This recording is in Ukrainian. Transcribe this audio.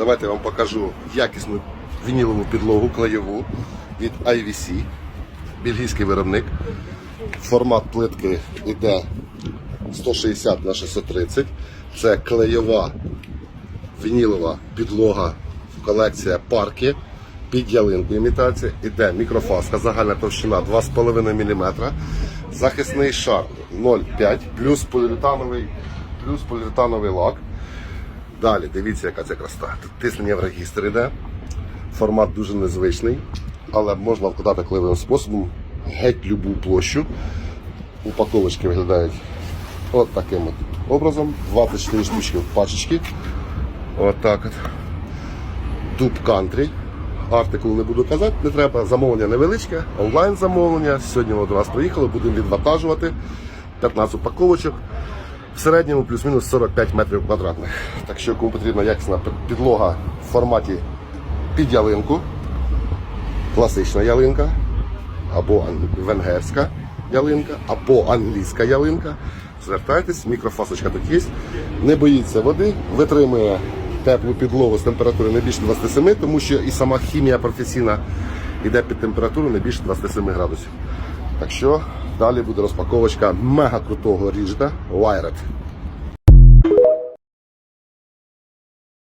давайте я вам покажу якісну вінілову підлогу клеєву від IVC, бельгійський виробник. Формат плитки йде 160 на 630. Це клеєва вінілова підлога, колекція парки під ялинку імітація. Іде мікрофаска, загальна товщина 2,5 мм. Захисний шар 0,5 плюс поліуретановий, плюс поліуретановий лак. Далі, дивіться, яка це краса. Тиснення в регістр іде. Формат дуже незвичний, але можна вкладати клеєвим способом геть любу площу. Упаковочки виглядають от таким от образом. 24 штучки в пачечки. От так от. Дуб кантрі. Артикул не буду казати, не треба. Замовлення невеличке, онлайн замовлення. Сьогодні воно до нас приїхало, будемо відвантажувати. 15 упаковочок. В середньому плюс-мінус 45 метрів квадратних. Так що кому потрібна якісна підлога в форматі під ялинку, класична ялинка, або венгерська ялинка, або англійська ялинка. Звертайтесь, мікрофасочка тут є. Не боїться води, витримує теплу підлогу з температури не більше 27, тому що і сама хімія професійна йде під температуру не більше 27 градусів. Так що далі буде розпаковочка мега крутого ріжда Wired.